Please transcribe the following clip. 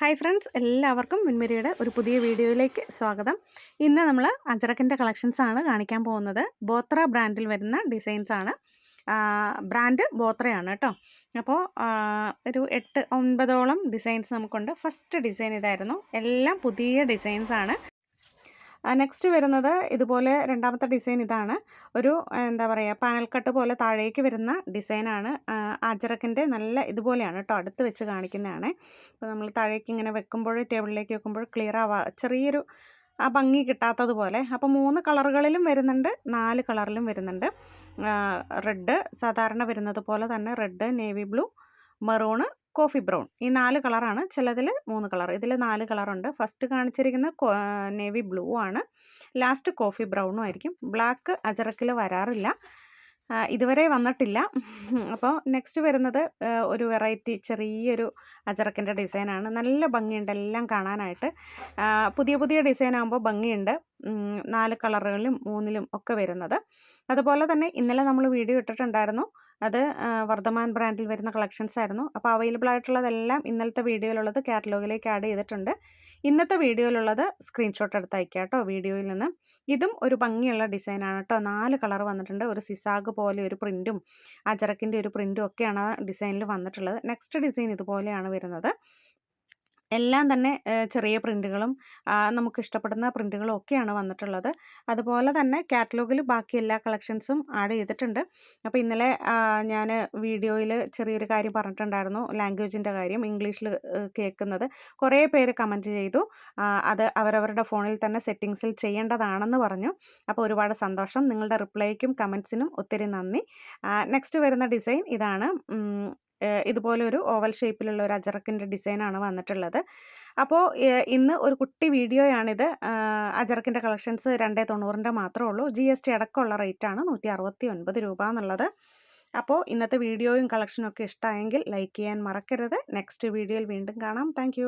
Hi friends എല്ലാവർക്കും മുൻമിരിയുടെ ഒരു പുതിയ വീഡിയോയിലേക്ക് സ്വാഗതം. ഇന്ന് നമ്മൾ അജറക്കിന്റെ കളക്ഷൻസ് ആണ് കാണിക്കാൻ പോകുന്നത്. ബോത്ര ബ്രാൻഡിൽ വരുന്ന ഡിസൈൻസ് ആണ് ബ്രാൻഡ് ബോത്രയാണ് കേട്ടോ. അപ്പോൾ ഒരു എട്ട് ഒൻപതോളം ഡിസൈൻസ് നമുക്കുണ്ട്. ഫസ്റ്റ് ഡിസൈൻ ഇതായിരുന്നു. എല്ലാം പുതിയ ഡിസൈൻസ് ആണ് നെക്സ്റ്റ് വരുന്നത് ഇതുപോലെ രണ്ടാമത്തെ ഡിസൈൻ ഇതാണ്. ഒരു എന്താ പറയുക പാനൽ കട്ട് പോലെ താഴേക്ക് വരുന്ന ഡിസൈനാണ് അജറക്കിന്റെ നല്ല ഇതുപോലെയാണ് കേട്ടോ അടുത്ത് വെച്ച് കാണിക്കുന്നതാണ്. അപ്പോൾ നമ്മൾ താഴേക്ക് ഇങ്ങനെ വെക്കുമ്പോൾ ടേബിളിലേക്ക് വെക്കുമ്പോൾ ക്ലിയർ ആവാ ചെറിയൊരു ആ ഭംഗി കിട്ടാത്തതുപോലെ അപ്പോൾ മൂന്ന് കളറുകളിലും വരുന്നുണ്ട് നാല് കളറിലും വരുന്നുണ്ട്. റെഡ് സാധാരണ വരുന്നത് പോലെ തന്നെ red navy blue maroon coffee brown. ഈ നാല് കളറാണ് ചിലതിൽ മൂന്ന് കളർ. ഇതിൽ നാല് കളറുണ്ട്. ഫസ്റ്റ് കാണിച്ചിരിക്കുന്ന നേവി ബ്ലൂ ആണ്. ലാസ്റ്റ് കോഫി ബ്രൗണും ആയിരിക്കും. ബ്ലാക്ക് അജറക്കിൽ വരാറില്ല. ഇതുവരെ വന്നിട്ടില്ല. അപ്പോൾ നെക്സ്റ്റ് വരുന്നത് ഒരു വെറൈറ്റി ചെറിയൊരു അജറക്കിന്റെ ഡിസൈനാണ്. നല്ല ഭംഗിയുണ്ട് എല്ലാം കാണാനായിട്ട്. പുതിയ പുതിയ ഡിസൈൻ ആകുമ്പോൾ ഭംഗിയുണ്ട് നാല് കളറുകളിലും മൂന്നിലും ഒക്കെ വരുന്നത്. അതുപോലെ തന്നെ ഇന്നലെ നമ്മൾ വീഡിയോ ഇട്ടിട്ടുണ്ടായിരുന്നു. അത് വർദ്ധമാൻ ബ്രാൻഡിൽ വരുന്ന കളക്ഷൻസ് ആയിരുന്നു. അപ്പോൾ അവൈലബിൾ ആയിട്ടുള്ളതെല്ലാം ഇന്നലത്തെ വീഡിയോയിലുള്ളത് കാറ്റലോഗിലേക്ക് ആഡ് ചെയ്തിട്ടുണ്ട്. ഇന്നത്തെ വീഡിയോയിലുള്ളത് സ്ക്രീൻഷോട്ട് എടുത്ത് കേട്ടോ വീഡിയോയിൽ നിന്ന്. ഇതും ഒരു ഭംഗിയുള്ള ഡിസൈനാണ് കേട്ടോ. നാല് കളർ വന്നിട്ടുണ്ട്. ഒരു സിസാഗ് പോലെ ഒരു പ്രിന്റും അജറക്കിന്റെ ഒരു പ്രിന്റും ഒക്കെയാണ് ഡിസൈനിൽ വന്നിട്ടുള്ളത്. നെക്സ്റ്റ് ഡിസൈൻ ഇതുപോലെയാണ് വരുന്നത്. എല്ലാം തന്നെ ചെറിയ പ്രിന്റുകളും നമുക്ക് ഇഷ്ടപ്പെടുന്ന പ്രിന്റുകളും ഒക്കെയാണ് വന്നിട്ടുള്ളത്. അതുപോലെ തന്നെ കാറ്റലോഗിൽ ബാക്കി എല്ലാ കളക്ഷൻസും ആഡ് ചെയ്തിട്ടുണ്ട്. അപ്പോൾ ഇന്നലെ ഞാൻ വീഡിയോയിൽ ചെറിയൊരു കാര്യം പറഞ്ഞിട്ടുണ്ടായിരുന്നു ലാംഗ്വേജിന്റെ കാര്യം ഇംഗ്ലീഷിൽ കേൾക്കുന്നത്. കുറേ പേര് കമന്റ് ചെയ്തു അത് അവരവരുടെ ഫോണിൽ തന്നെ സെറ്റിങ്സിൽ ചെയ്യേണ്ടതാണെന്ന് പറഞ്ഞു. അപ്പോൾ ഒരുപാട് സന്തോഷം. നിങ്ങളുടെ റിപ്ലൈക്കും കമൻസിനും ഒത്തിരി നന്ദി. നെക്സ്റ്റ് വരുന്ന ഡിസൈൻ ഇതാണ് ഇതുപോലെ ഒരു ഓവൽ ഷേപ്പിലുള്ള ഒരു അജറക്കിന്റെ ഡിസൈനാണ് വന്നിട്ടുള്ളത്. അപ്പോൾ ഇന്ന് ഒരു കുട്ടി വീഡിയോയാണിത്. അജറക്കിന്റെ കളക്ഷൻസ് രണ്ടേ തൊണ്ണൂറിന്റെ മാത്രമേ ഉള്ളൂ. ജി എസ് ടി അടക്കമുള്ള റേറ്റാണ് നൂറ്റി അറുപത്തി ഒൻപത് രൂപ എന്നുള്ളത്. അപ്പോൾ ഇന്നത്തെ വീഡിയോയും കളക്ഷനും ഒക്കെ ഇഷ്ടമായെങ്കിൽ ലൈക്ക് ചെയ്യാൻ മറക്കരുത്. നെക്സ്റ്റ് വീഡിയോയിൽ വീണ്ടും കാണാം. താങ്ക്